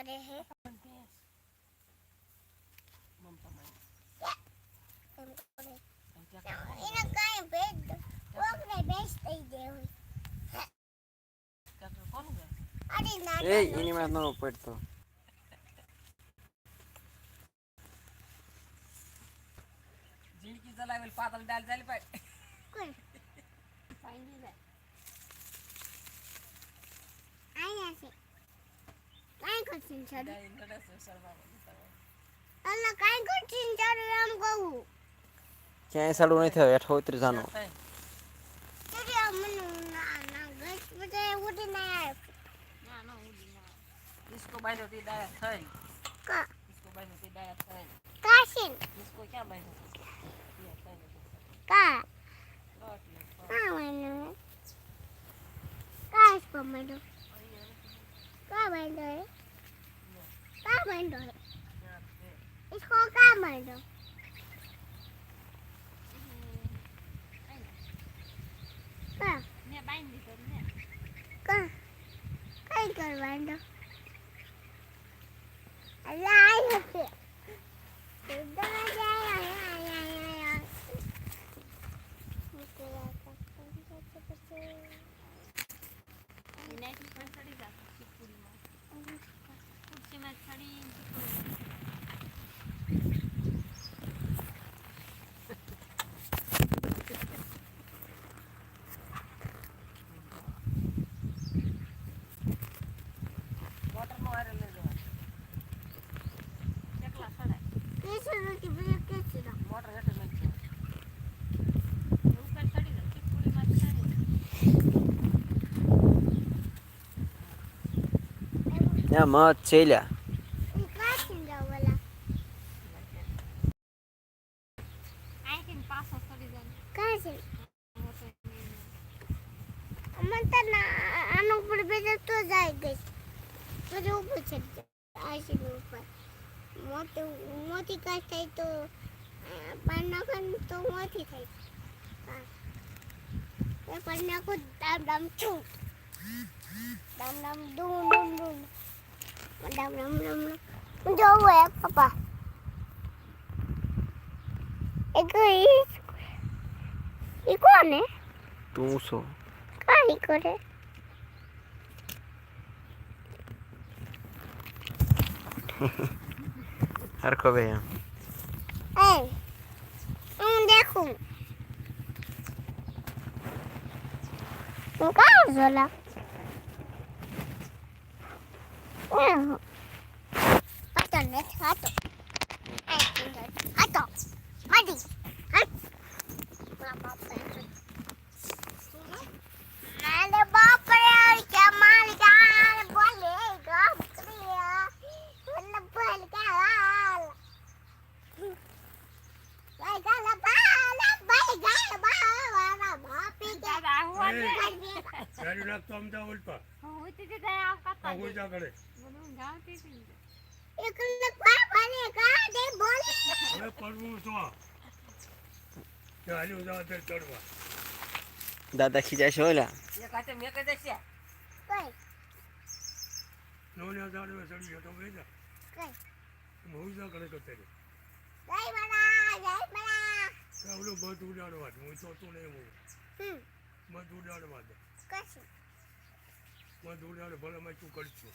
કરે કરે એને કાંઈ ભેજ દો કોકને બેસ થઈ દેવું અરે ના એ એની માં ન પડતો જિંદગી ચલાવેલ પાતળ દાલ ચાલી આયા છે. કાંઈ કરશું છોડું ડાઈ નડે છે સરવા અલ્લા કાંઈ કરશું છોડું એમ કહું ક્યાંય સાડું નહીં થયો હેઠો ઉતરી જાનો ત્યારે આ મને ના ના ગસ બધા ઉડી ના આવે ના નો ઉડી ના इसको बाइनो ती डाया થઈ કા इसको बाइनो ती डाया થઈ કાશીન इसको क्या बाइनो ये થઈ કા રોટલી કા મને કાશ પમડો કા બંડો હે કા બંડો હે इसको का બંડો કા ને બાઈન દીધો ને કા કઈ કરવાનો અલ્લા આઈ હશે ઉડા Nazarín. બધું મત છે ઉપર મોટી કાચ થાય તો પાન તો મોટી થાય પાન નાખું દામ દામ છું દામ દામ ડૂમ ડૂમ ડૂમ દામ દામ દામ દામ જોવું હે પપ્પા એક ઈ ઈ કોણ હે તું છો કાઈ કરે હરખો ભાઈ એમ એ હું દેખું હું કાં ઝોલા નથી હાતો હાતો મારે બાપરે કે મારી ગાલ બોલે ગામ ક્રિયા મને બોલ ગાલ ભાઈ ગાલ બાલ ભાઈ ગાલ બાલ બાપી કે દાદા આવું ગાડી નાખતો અમદાવાદ ઉલટા હું તે તે આવ આ કાતા કોઈ જા કરે બધું જાવતી હતી એક લક પા ભલે કા દે બોલે. હવે પડવું તો કે હાલ્યું તે ચડવા. દાદા ખીજાય છે ઓલા? એક હાથે મેં કહી દેશે કઈ? દાડવે ચડી બે કરે કરતે રે જય જય બધું ઉડાડવા હું તો તું ને હું હમ. બધું ઉડાડવા દે. કશું? બધું ઉડાડે ભલે મેં તું કરશું.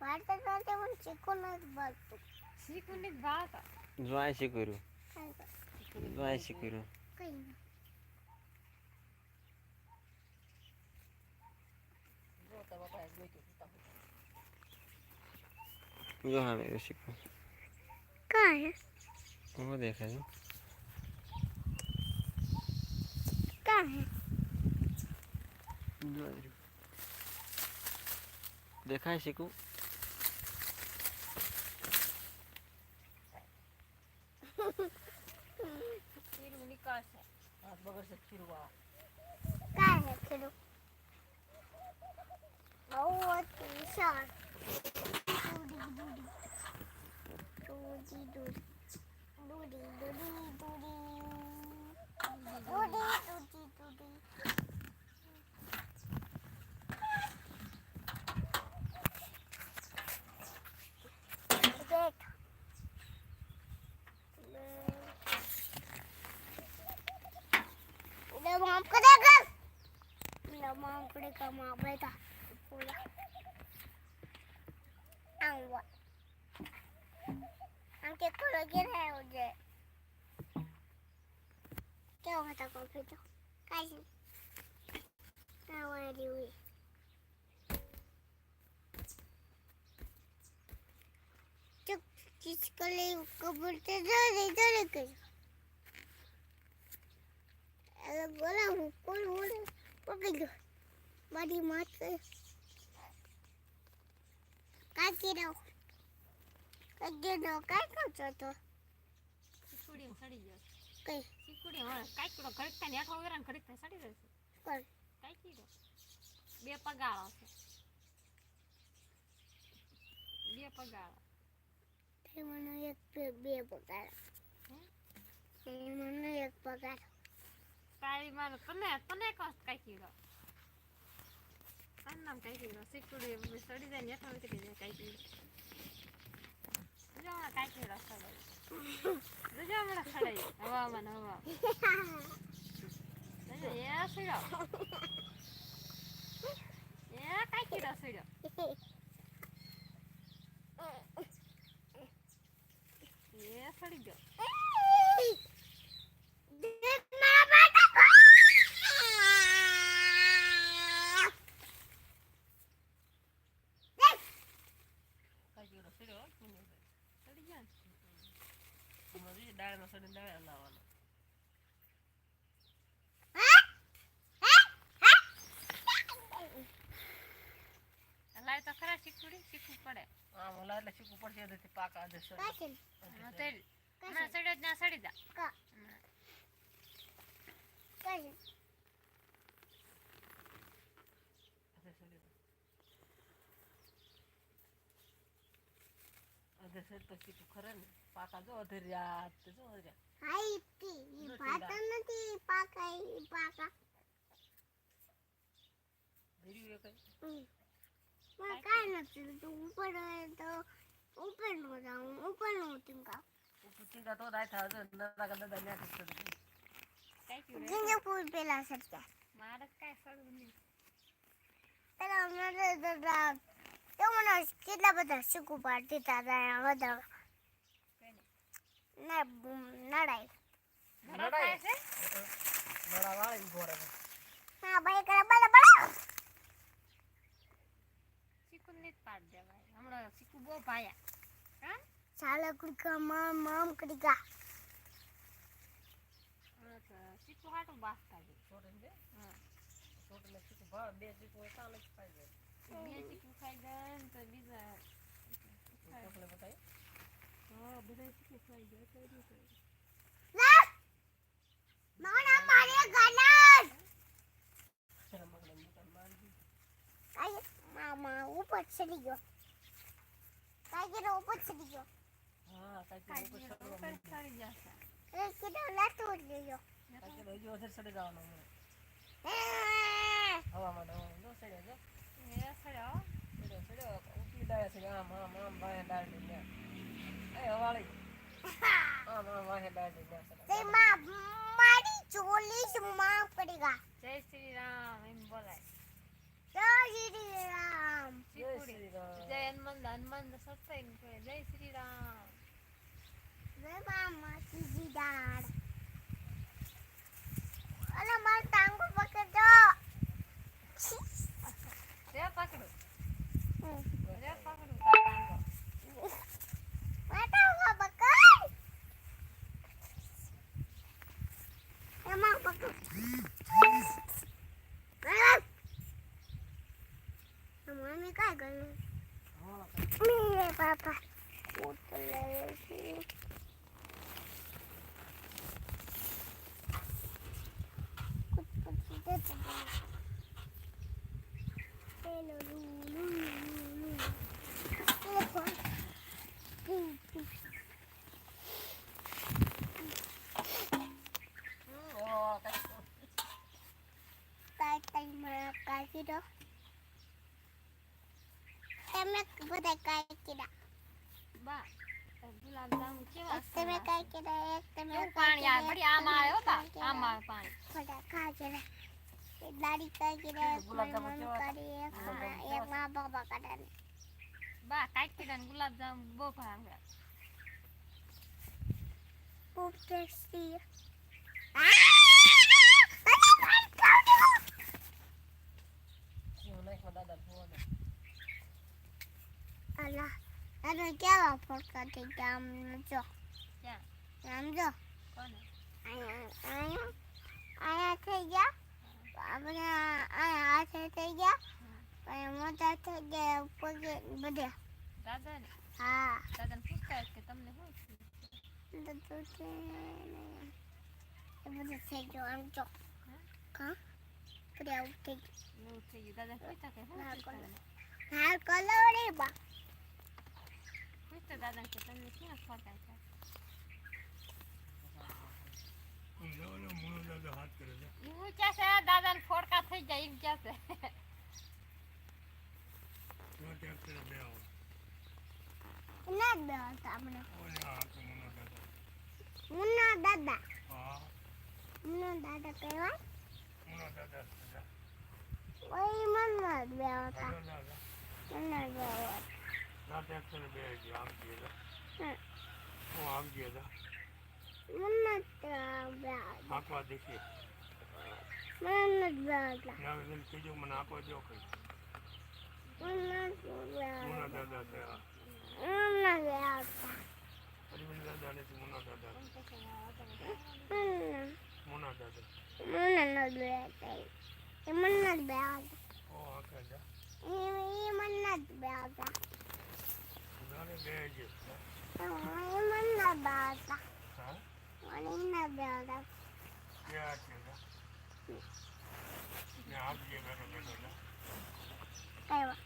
ભારત નથી મને ચીકુ નથી બોલતું ચીકુડી જ ભાવતા જોઈ કઈ જોઈ શીખ્યું કઈ જો તો બાપા ગોઈતું તું જો હા કાંઈ હું દેખાય કાંઈ દેખાય શીખું ખીરું નીકળશે હાથ બગડશે ખીરું આ કાય હે ખીરું બહુ હતું Just gonna go over to the other side. અરે બોલા હું કોણ બોલે પકડી ગયો મારી માત કઈ કાકી દો કાકી દો કાઈ કહો છો સડી ગયો કઈ સીકુડી હા કાકડો ઘડતા ને આખો સડી જશે કોણ કાકી દો બે પગાળો છે બે પગાળો મને એક બે પગાળો મને એક પગાળો કાળી માર, તને તને કોસ્ટ કાકી લો તને નામ કાકી લો સીકુડી મમ્મી સડી જાય ને હેઠા ઉતરી જાય કાકી જો હમણાં કાકી લો સડાય જો હમણાં સડાય હવામાં હવા એ સડ્યો એ કાકી લો સડ્યો એ સડી ગયો. સડી ગયા ને દાળમાં સડીને દાળ લાવવાનો લાય તો ખરા શીખવી શીખવું પડે હા મોલા એટલે શીખવું પડશે એટલે પાક આદે સડી હા તેલ ના સડી ના સડી દા કા કાઈ અડધે સડતો સીટું ખરે ને પાકા જો અધર્યા તે જો અધર્યા હાઈ ઈ પાતા નથી પાકા ઈ પાકા ભર્યું એ કઈ માં કાઈ નથી તો ઉપર તો ઉપર નો જાઉં ઉપર નો ટીંગા ઉપર ટીંગા તો દાય થા જો નરા કદા દાય નથી સર કાઈ ક્યું રે જીને કોઈ પેલા સર મારે કાઈ સર નહીં પેલા મને દાદા તો મને કેટલા બધા શીખું પાડતી હતા વધારે ના નડાય. નડાય? છે? નડાવા ઈ ભાઈ કરે બડા ભાયા હા? ચાલે કુડકા મામ મામ કુડકા. શીખું હાટું બે? શીખું. એકાલે જ મામા ઉપર ચડી ગયો. કાગીરો ઉપર ચડી ગયો. હા. કાગીરો ઉપર ચડી ગયો. હવા માં જય શ્રી રામ. એમ બોલાય જય શ્રી રામ જય શ્રી રામ જય હનુમાન હનુમાન સત્સંગ જય શ્રી રામ જય મામા શ્રી દાડ અલા મારો ટાંગો પકડો પકડો બધા પકડો કાંગો એમાં મમ્મી કાંઈ ગયું મેરે પાપા ઉતલે છે બધા કાંઈ કીધા બા કેવા એક તમે સરસ. કાંઈ કીધા એક તમે પાણી આવે કીધા, વળી આમાં આવે બા. આમાં આવે પાણી. બધા કાઢેલા દાડી કાંઈ કીધા એક મારી ગુલાબજાંબુ કેવા? એક મા- બાબા કાઢે બા કીધા બહુ ભાવે ખૂબ ટેસ્ટી નાખમાં દાદા જોવાને. અલા અરે ગયા આમ જો આમ જો અહીંયા થઈ ગયા આપણે અહીંયા હાથે થઈ ગયા અહીંયા મોટા થઈ ગયા પગે બધે દાદા ને હા દાદાને પૂછતા કે તમને શું થયું? તો તું છે એ બધું થઈ ગયું આમ જો હા આવું થઈ ગયું થઈ ગયું દાદા પૂછતા કે? હાલ કલર બા પૂછતા દાદાને કે તમને શું ફરતા છે દાદા ક્યાં છે ફોડકા થઈ જાય એમ ક્યાં છે ના દાદા દાદા દાદા મોનો દાદા દાદા મન્ના જ બે હતા દાદા દાદા મન્ના જ બે હતા ના ટ્રેક્ટર બે ગયો આમ ગયા. હું આમ ગયા હતા આંકવા દેખી મન્ના જ બે હતા ના એને કીધું મને આંકવા દો. કઈ મોનો દાદા થયા મન્ના જ બે હતા પછી મને દાદા ને મોનો દાદા મન્ના દાદા મન્ના જ બે હતા એ મન્ના જ બે હતા ઓ આંકા જા એ એ Manna Sérgio. Mãe manda bata. Hã? Mãe manda bata. Que é aquilo? Ne yapayım ben onu böyle? Eyvah.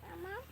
Tamam.